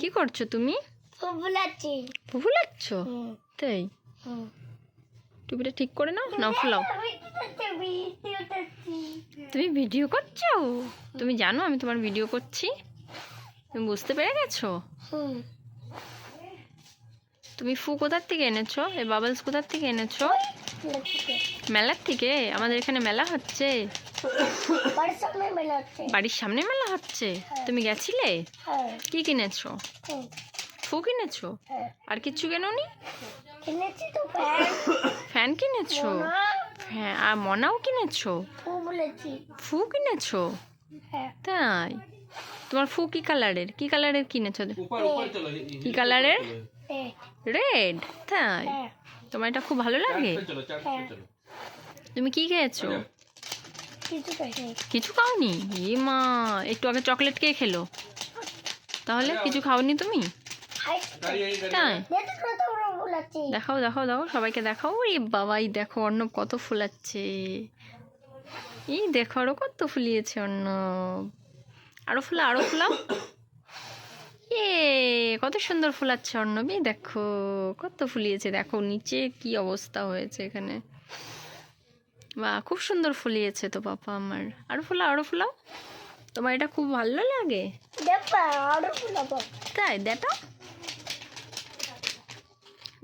কি করছ তুমি? ফুলাচ্ছি। ফুলাচ্ছ? তাই? টুপিটা ঠিক করে নাও? নাও ফুলাও। তুমি ভিডিও করছ? তুমি জানো আমি তোমার ভিডিও করছি? তুমি বুঝতে পেরে গেছো? তুমি ফু কোথার থেকে এনেছো? এই বাবলস কোথার থেকে এনেছো? মেলার থেকে? আমাদের এখানে মেলা হচ্ছে? বাড়ির সামনে মেলা হচ্ছে। হচ্ছে? তুমি গেছিলে? হ্যাঁ। কি কিনেছো? ফু কিনেছো? হ্যাঁ। আর কিচ্ছু কেননি? ফ্যান। কিনেছো? হ্যাঁ আর মনাও কিনেছো? ফু কিনেছো? হ্যাঁ। তাই? তোমার ফু কি কালারের? কি কালারের কিনেছো? কি কালারের? রেড। তাই? হ্যাঁ। তোমার এটা খুব ভালো লাগে? হ্যাঁ। তুমি কি খেয়েছো? কিছু খাওনি? এ মা একটু আগে চকলেট কে খেলো। তাহলে কিছু খাওনি তুমি? তাই? দেখো কত বড় ফুলাচ্ছি দেখাও দেখাও দেখো সবাইকে দেখাও। এই বাবাই দেখো অর্ণব কত ফুলাচ্ছে এই দেখো আরও কত ফুলিয়েছে অর্ণব। আরও ফুলা আরও ফুলাও এ কত সুন্দর ফুলাচ্ছে অর্ণব দেখো। কত ফুলিয়েছে দেখো নিচে কি অবস্থা হয়েছে এখানে। বাহ খুব সুন্দর ফুলিয়েছে তো পাপা আমার। আরও ফুলাও আরও ফুলাও তোমার এটা খুব ভালো লাগে? তাই দেটাও?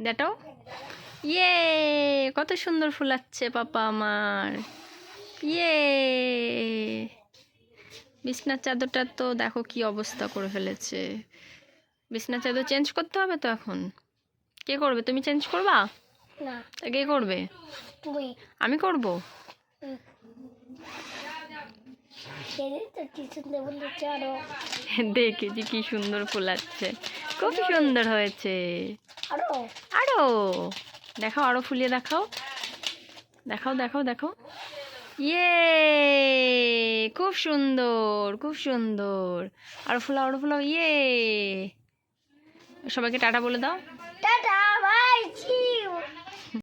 দেটাও? ইয়ে কত সুন্দর ফুলাচ্ছে পাপা আমার। ইয়ে। বিছনার চাদরটা তো দেখো কি অবস্থা করে ফেলেছে। বিছনার চাদর চেঞ্জ করতে হবে তো এখন? কে করবে? তুমি চেঞ্জ করবা? না। তা কে করবে? আমি করব? দেখেছি কি সুন্দর ফুলাচ্ছে খুব সুন্দর হয়েছে। আরও? দেখাও আরও ফুলিয়ে দেখাও। দেখাও দেখাও দেখাও। ইয়ে! খুব সুন্দর খুব সুন্দর। আরও ফুলাও আরও ফুলাও ইয়ে! সবাইকে টাটা বলে দাও। Tata bye